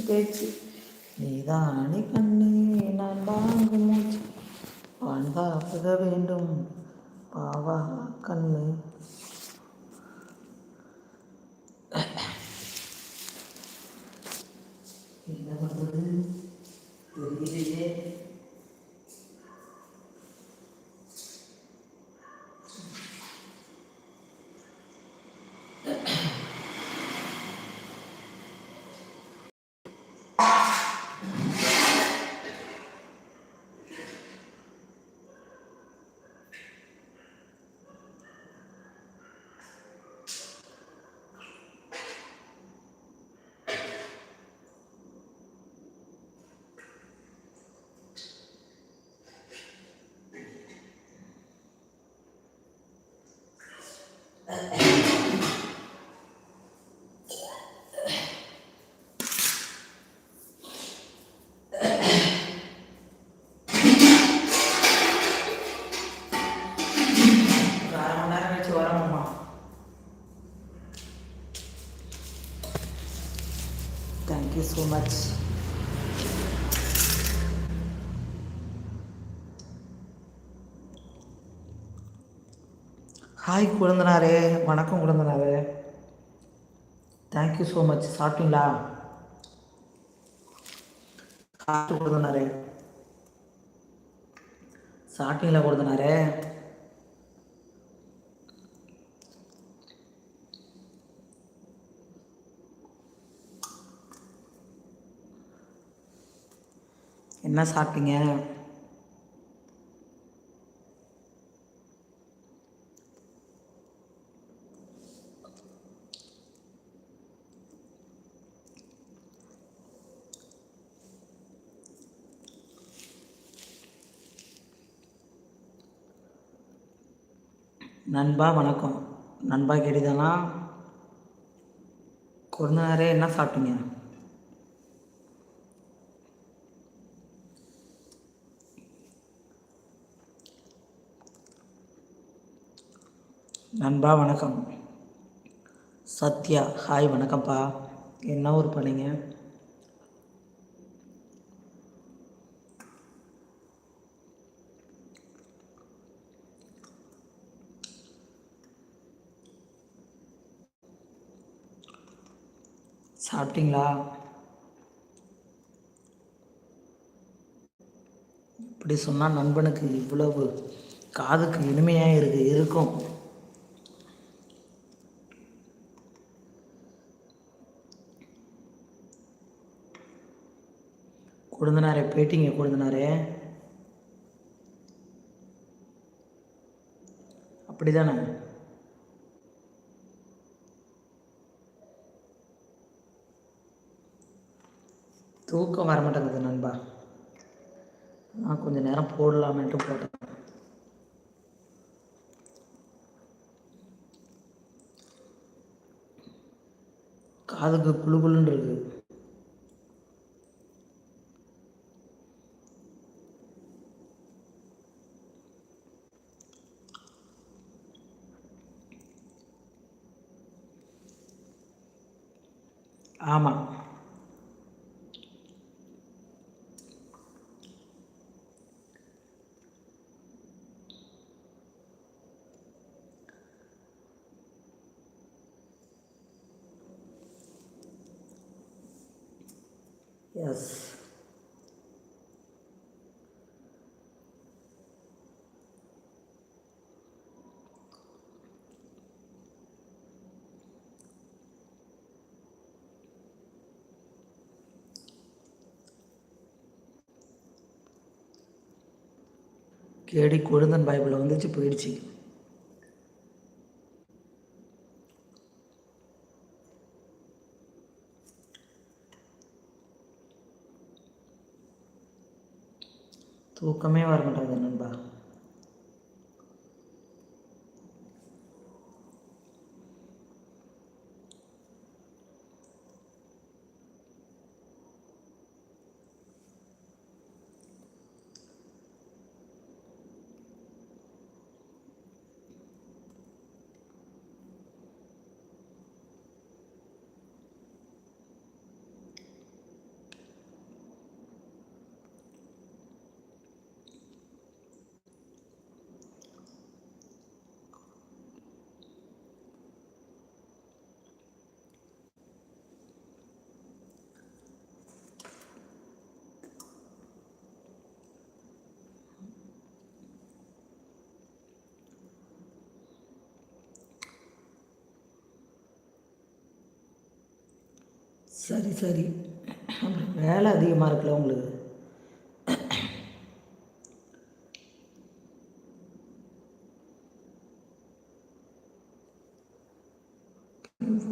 மூச்சு பேச்சு நீதானே கண்ணே நான் வாங்கு மூச்சு. வாழ்ந்தாக வேண்டும் பாவா கண்ணு. என்ன பண்ணுறது தெரியலையே ஒரு அரை மணி நேரம் கழிச்சு வரணுமா thank you so much hi குழந்தனாரே. வணக்கம் குழந்தனாரே. தேங்க்யூ ஸோ மச் சாப்பிட்டீங்களா? சாப்பிட்டு குழந்தனாரே? சாப்பிட்டீங்களா குழந்தனாரே? என்ன சாப்பிட்டீங்க? நண்பா வணக்கம். நண்பா கேட்டுதானா கொஞ்ச நேரம் என்ன சாப்பிட்டீங்க? நண்பா வணக்கம். சத்யா ஹாய் வணக்கம்ப்பா. என்ன ஊர் பண்ணீங்க சாப்பிட்டீங்களா? இப்படி சொன்னால் நண்பனுக்கு இவ்வளவு காதுக்கு இனிமையாக இருக்கு இருக்கும். கொழுந்தனாரே பேட்டிங்க கொழுந்தனாரே. அப்படிதானே? தூக்கம் வர மாட்டேங்குது நண்பா. நான் கொஞ்சம் நேரம் போடலாமேன்ட்டு போட்டேன். காதுக்கு குளு குளுன்னு இருக்கு. ஆமாம் எஸ் கேடி கொழுந்தன் பைபிளில் வந்துச்சு போயிடுச்சு. தூக்கமே வர மாட்டாங்க சரி சரி. அப்புறம் வேலை அதிகமாக இருக்குல்ல உங்களுக்கு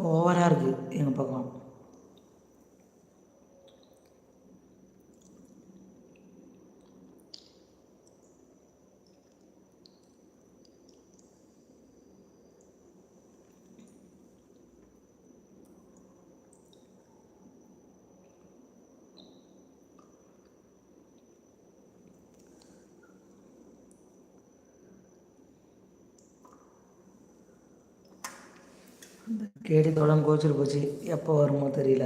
ஓவராக இருக்குது எங்கள் பக்கம் அந்த கேடி தோளம் கோச்சிட்டு போச்சு. எப்போ வருமோ தெரியல.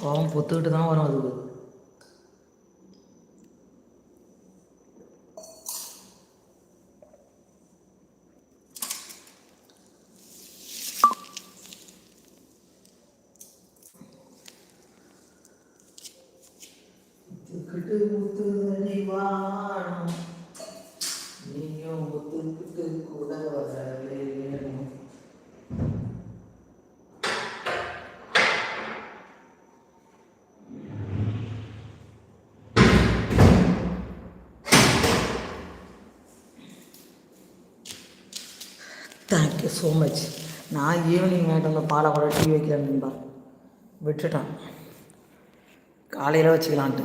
கோபம் பொத்துக்கிட்டு தான் வரும் அதுக்கு. தேங்க்யூ ஸோ மச் நான் ஈவினிங் வேண்டாம் வந்து பாலை கூட டீ வைக்கிறேன்பா விட்டுட்டான். காலையில் வச்சுக்கலான்ட்டு.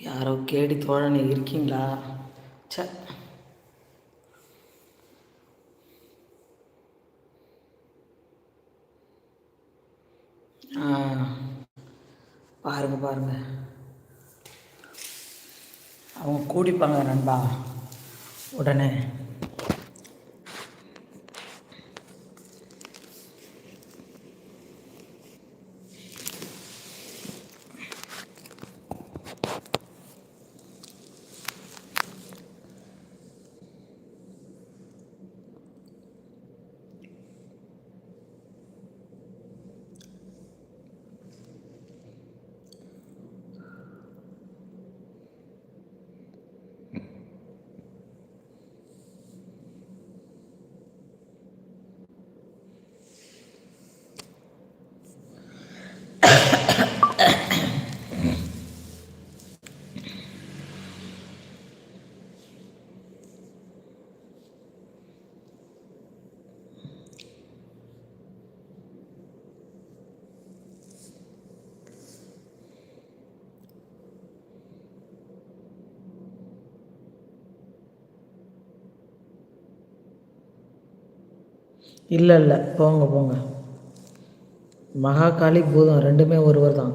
யாரோ கேடி தோழனி இருக்கீங்களா? சே பாருங்க பாருங்க. அவங்க கூடிப்பாங்க நண்பா. உடனே இல்லை இல்லை போங்க போங்க. மகாகாளி பூதம் ரெண்டுமே ஒருவர் தான்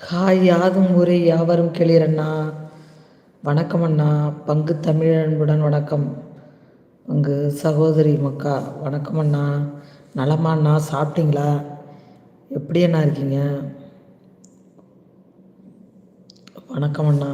ஹாய் யாதும் ஊரே யாவரும் கேளீரண்ணா. வணக்கம் அண்ணா பங்கு தமிழன்புடன் வணக்கம். பங்கு சகோதரி மக்கா வணக்கம் அண்ணா நலமா அண்ணா சாப்பிட்டீங்களா? எப்படி அண்ணா இருக்கீங்க? வணக்கம் அண்ணா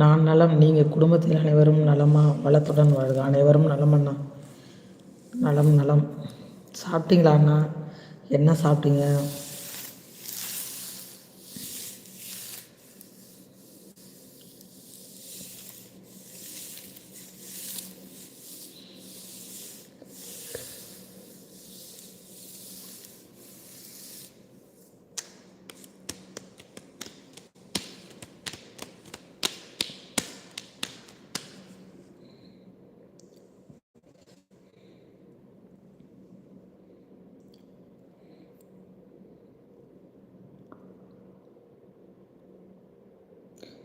நான் நலம் நீங்கள் குடும்பத்தில் அனைவரும் நலமா? வளத்துடன் வாழ்க. அனைவரும் நலமண்ணா நலம் நலம். சாப்பிட்டீங்களா அண்ணா? என்ன சாப்பிட்டீங்க?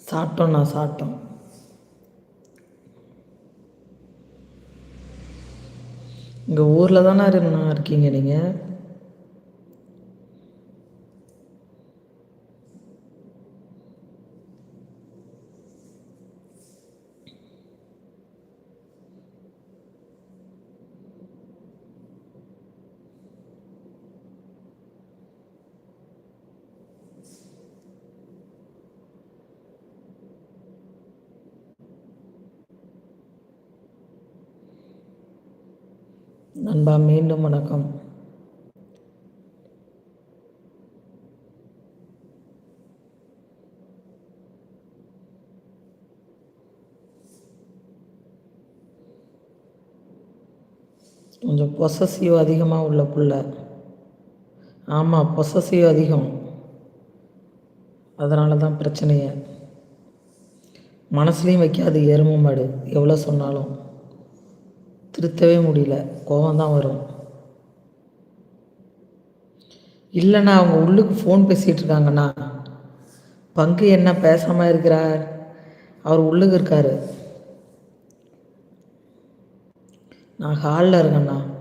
சாப்பிட்டோம்ண்ணா சாப்பிட்டோம். இங்கே ஊரில் தானே அண்ணா இருக்கீங்க நீங்கள் நண்பா மீண்டும் வணக்கம். கொஞ்சம் பொசசிவ் அதிகமாக உள்ள புள்ள. ஆமாம் பொசசிவ் அதிகம். அதனால தான் பிரச்சனையே. மனசுலேயும் வைக்காது எருமை மாடு. எவ்வளோ சொன்னாலும். திருத்தவே முடியல. கோபந்தான் தான் வரும். இல்லைண்ணா அவங்க உள்ளுக்கு ஃபோன் பேசிகிட்டு இருக்காங்கண்ணா. பங்கு என்ன பேசாமல் இருக்கிறார்? அவர் உள்ளுக்கு இருக்கார். நான் ஹாலில் இருக்கேண்ணா.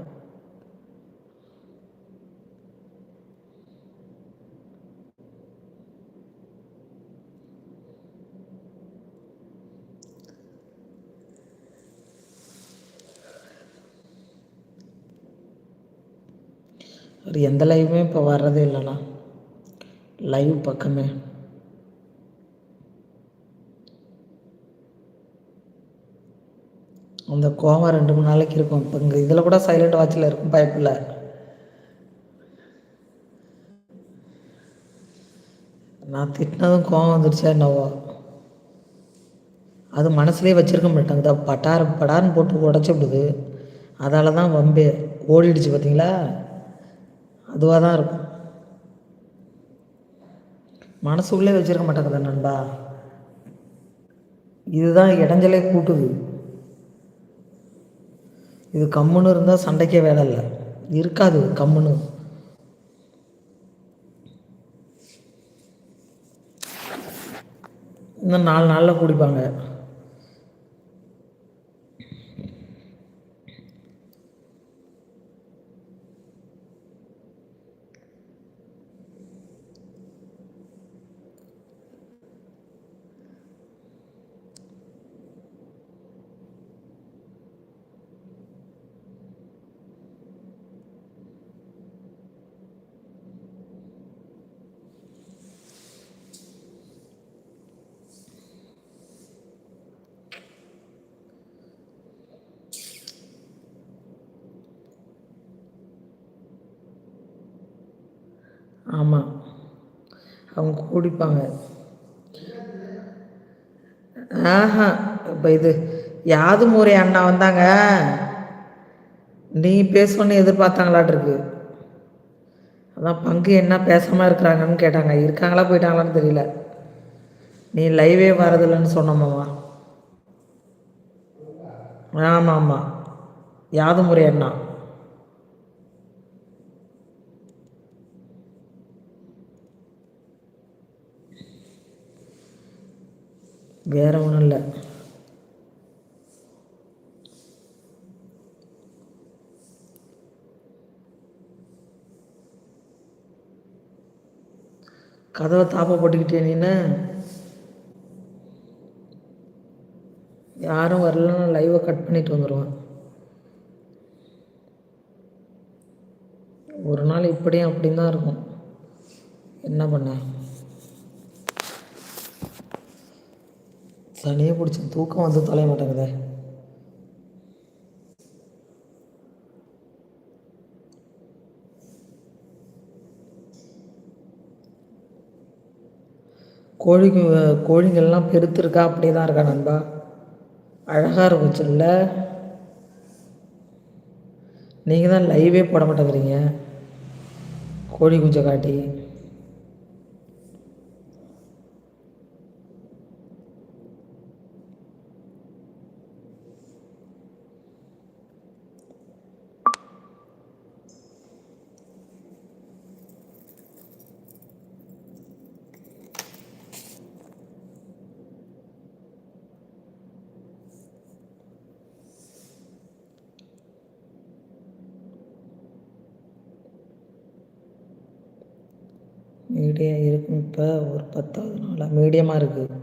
அவர் எந்த லைவுமே இப்போ வர்றதே இல்லைண்ணா. லைவ் பக்கமே. அந்த கோவம் ரெண்டு மூணு நாளைக்கு இருக்கும். இப்போ இங்கே இதில் கூட சைலண்ட் வாட்சில் இருக்கும் பயப்பில்ல நான் திட்டினதும் கோவம் வந்துடுச்சா என்னவோ. அது மனசுலேயே வச்சுருக்க மாட்டாங்க. பட்டார் படார்னு போட்டு உடச்சி விடுது. அதால தான் வம்பே. ஓடிடுச்சு பார்த்தீங்களா அதுவாக தான் இருக்கும். மனசுக்குள்ளே வச்சுருக்க மாட்டாங்க நண்பா. இதுதான் இடைஞ்சலே கூட்டுது. இது கம்முன்னு இருந்தால் சண்டைக்கே வேலை இல்லை. இருக்காது கம்முன்னு. இன்னும் நாலு நாளில் குடிப்பாங்க. ஆமாம் அவங்க கூடிப்பாங்க. ஆஹா இப்போ இது யாது முறை அண்ணா வந்தாங்க? நீ பேசணும்னு எதிர்பார்த்தாங்களாட்டிருக்கு. அதான் பங்கு என்ன பேசாமல் இருக்கிறாங்கன்னு கேட்டாங்க. இருக்காங்களா போயிட்டாங்களான்னு தெரியல. நீ லைவே வரதில்லைன்னு சொன்னோமாம்மா ஆமாம் ஆமாம். யாது முறை அண்ணா. வேற ஒன்றும் இல்லை. கதவை தாப்ப போட்டுக்கிட்டே நீன்னு யாரும் வரலன்னா லைவை கட் பண்ணிட்டு வந்துடுவேன் ஒரு நாள் இப்படியும் அப்படின்னு தான் இருக்கும். என்ன பண்ண? சனியே பிடிச்சி தூக்கம் வந்து தொலைய மாட்டேங்குதே. கோழிக்கு கோழிங்கள்லாம் பெருத்திருக்கா? அப்படியே தான் இருக்கா நண்பா. அழகாக இருக்கும் சொல்ல. நீங்கள் தான் லைவே போட மாட்டேங்கிறீங்க. கோழி குஞ்சை காட்டி. மீடியம் இருக்கும். இப்போ ஒரு பத்தாவது நாளாக மீடியமாக இருக்குது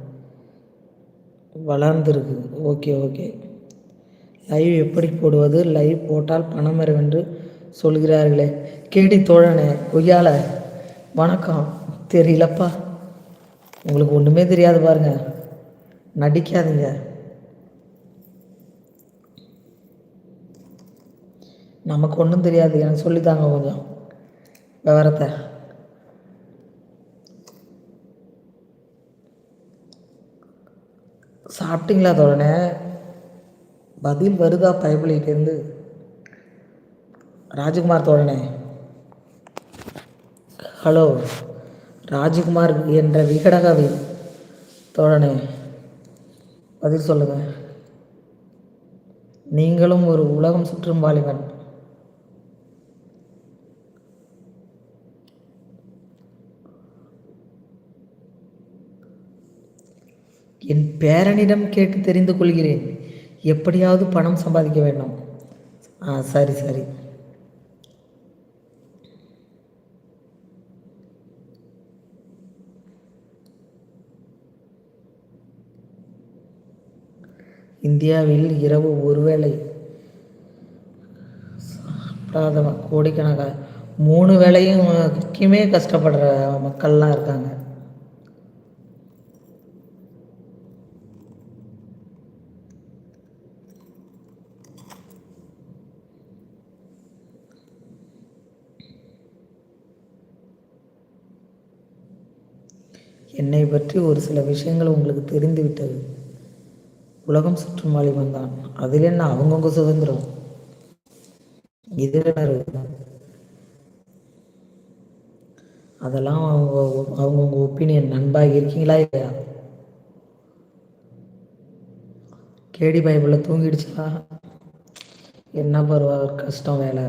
வளர்ந்துருக்கு. Okay okay. லைவ் எப்படி போடுவது? லைவ் போட்டால் பணம் வரும் என்று சொல்கிறார்களே. கேடி தோழனே கொய்யால வணக்கம். தெரியலப்பா. உங்களுக்கு ஒன்றுமே தெரியாது பாருங்க. நடிக்காதீங்க. நமக்கு ஒன்றும் தெரியாது. எனக்கு சொல்லித்தாங்க கொஞ்சம். விவரத்தை. சாப்பிட்டீங்களா தோழனே? பதில் வருதா பைபிளிட்டேருந்து ராஜகுமார் தோழனே. ஹலோ ராஜகுமார் என்ற விகடகவி தோழனே பதில் சொல்லுங்கள் நீங்களும் ஒரு உலகம் சுற்றும் வாலிபன். என் பேரனிடம் கேட்டு தெரிந்து கொள்கிறேன். எப்படியாவது பணம் சம்பாதிக்க வேண்டும். ஆ சரி சரி. இந்தியாவில் இரவு ஒருவேளை சாப்பிடாதவன் கோடிக்கணக்காக மூணு வேளையும் கஷ்டப்படுற மக்கள்லாம் இருக்காங்க. என்னை பற்றி ஒரு சில விஷயங்கள் உங்களுக்கு தெரிந்து விட்டது உலகம் சுற்றும் வாலிபன் தான் அதில் என்ன அவங்கவுங்க சுதந்திரம்? இதில் அதெல்லாம் அவங்க அவங்கவுங்க ஒப்பீனியன் நண்பாக இருக்கீங்களா இல்லையா? கேடி பைபிளில் தூங்கிடுச்சா? என்ன பருவா கஷ்டம் வேலை.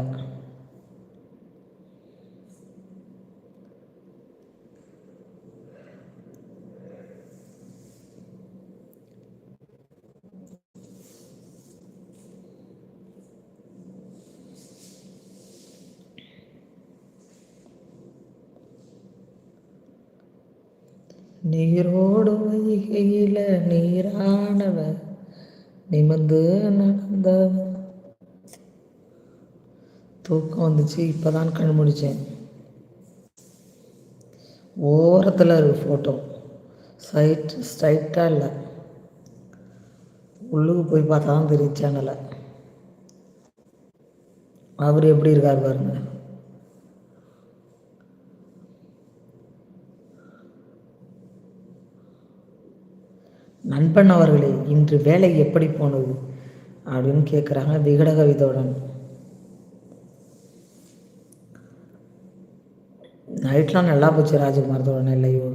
நீரோடு வைகையில நீரானவ நிமிந்து நடந்த தூக்கம் வந்துச்சு இப்போதான் கண் முடித்தேன் ஓரத்தில் இருக்கு ஃபோட்டோ சைட் ஸ்ட்ரைட்டாக இல்லை. உள்ளுக்கு போய் பார்த்தா தான் தெரியும் சேனலை அவர் எப்படி இருக்கார் பாருங்கள் நண்பன் அவர்களே இன்று வேலை எப்படி போனது? அப்படின்னு கேட்குறாங்க விகடகவிதோடன் நைட்லாம் நல்லா போச்சு ராஜகுமார் இல்லையோ?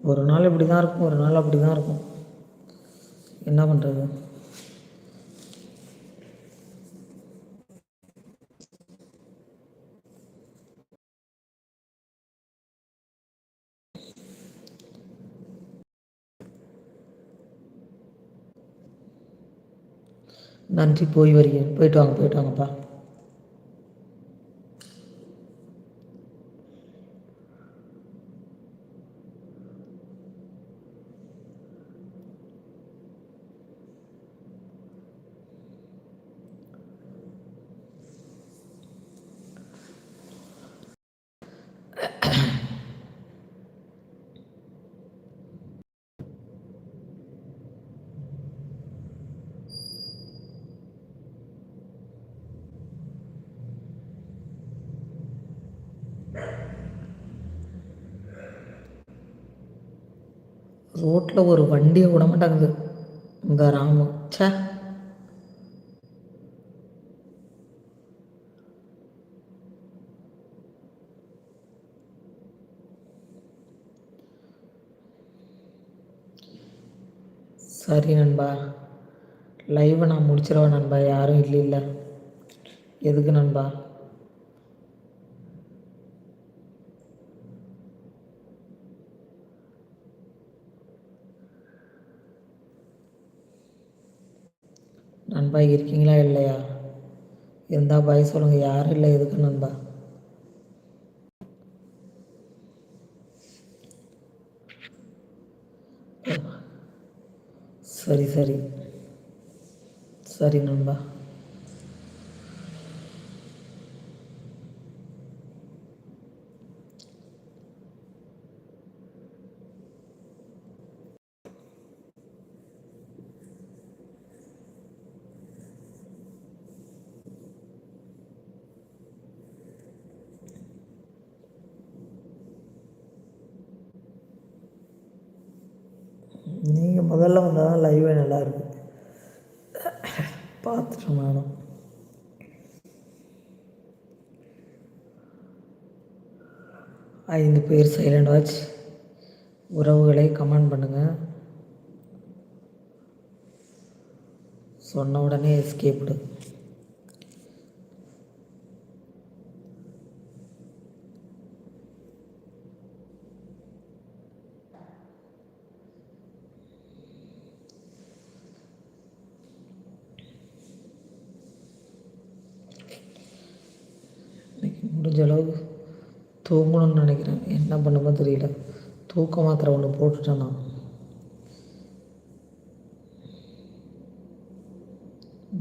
ஒரு நாள் இப்படி தான் இருக்கும் ஒரு நாள் அப்படி தான் இருக்கும். என்ன பண்ணுறது நன்றி போய் வருகிறேன் போயிட்டு வாங்க போயிட்டு வாங்கப்பா. ரோட்டில் ஒரு வண்டியை விட மாட்டாங்குது இந்த ராமு. சே சரி நண்பா. லைவை நான் முடிச்சிடவா நண்பா. யாரும் இல்லை இல்லை. எதுக்கு நண்பா? நண்பா இருக்கீங்களா இல்லையா? இருந்தால் பாய் சொல்லுங்கள் யாரும் இல்லை எதுக்கு நண்பா? சரி சரி. சரி நண்பா நீங்கள் முதல்ல வந்தால் தான் லைவே நல்லா இருக்கு பார்த்துட்டேன் நானும் ஐந்து பேர் சைலண்ட் வாட்ச் உறவுகளை கமெண்ட் பண்ணுங்கள் சொன்ன உடனே எஸ்கேப்டு இன்னைக்கு முடிஞ்ச அளவு தூங்கணும்னு நினைக்கிறேன். என்ன பண்ணுமோ தெரியல. தூக்க மாத்திரை ஒன்று போட்டுட்டேன் நான்.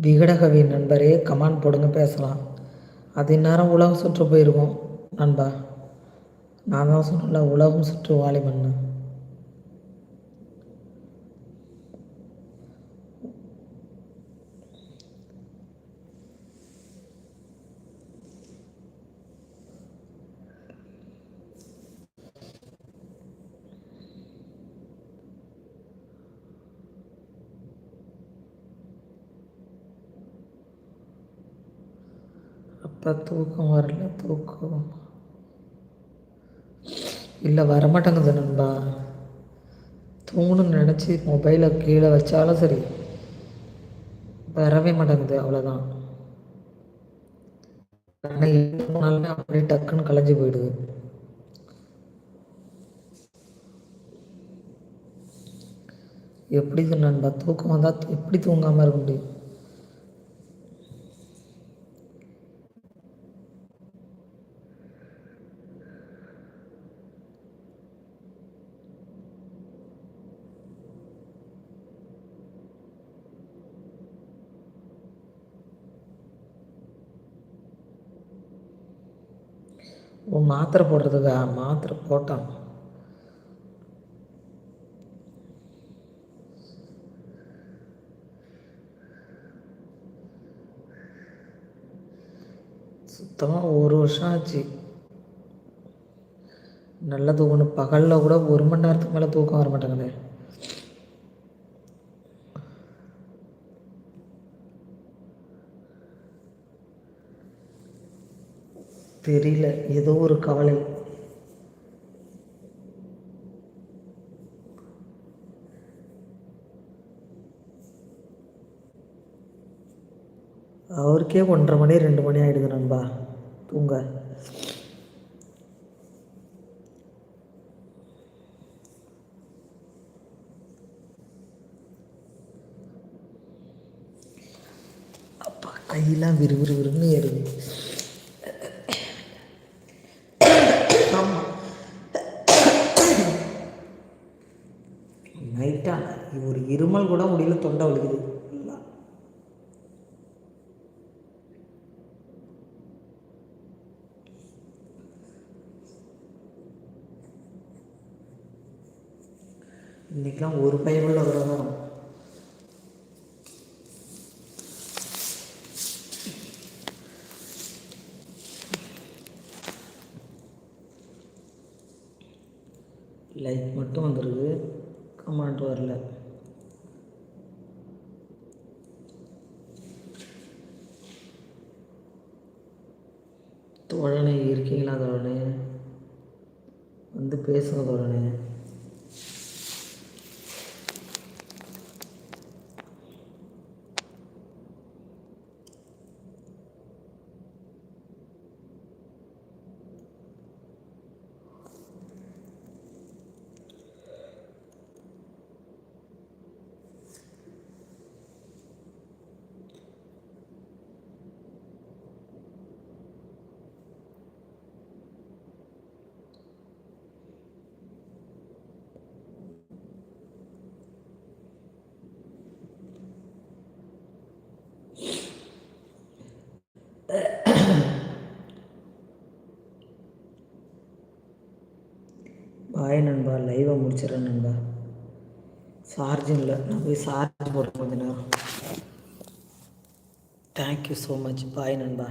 விகடகவி நண்பரே கமாண்ட் போடுங்க பேசலாம். அது இந்நேரம் உலகம் சுற்று போயிருக்கோம் நண்பா. நான் தான் சொன்னல உலகம் சுற்று வாலிபன்னு. இப்போ தூக்கம் வரல தூக்கம். இல்லை வரமாட்டேங்குது நண்பா. தூங்கணும்னு நினச்சி மொபைலை கீழே வச்சாலும் சரி வரவே மாட்டேங்குது அவ்வளோதான் ஆனால் போனாலுமே அப்படியே டக்குன்னு கலைஞ்சு போயிடுது. எப்படி நண்பா? தூக்கம் வந்தால் எப்படி தூங்காமல் இருக்க முடியும்? மாத்திரை போடுறதுக்கா? மாத்திரை போட்டான். சுத்தமாக ஒரு வருஷம் ஆச்சு. நல்லா தூங்கணும் பகலில் கூட ஒரு மணி நேரத்துக்கு மேலே தூக்கம் வர மாட்டேங்குது. தெரியல. ஏதோ ஒரு கவலை. அவருக்கே ஒன்றரை மணி ரெண்டு மணி ஆகிடுது நண்பா. தூங்க. அப்பா கையெல்லாம் விறுவிறுவிறுன்னு ஏறுது ஆமாம் நைட்டாக ஒரு இருமல் கூட முடியல தொண்டை வலிக்குது. இன்னைக்கெல்லாம் ஒரு பயனுள்ள ஒரு லைக் மட்டும் வந்துருக்கு கமெண்ட் வரல தோழனே இருக்கீங்களா தோழனே வந்து பேசுங்க தோழனே பாய் நண்பா லைவை முடிச்சிடறேன் நண்பா. சார்ஜும் இல்லை. நான் போய் சார்ஜ் போடுறேன் கொஞ்ச நேரம். தேங்க்யூ ஸோ மச் பாய் நண்பா.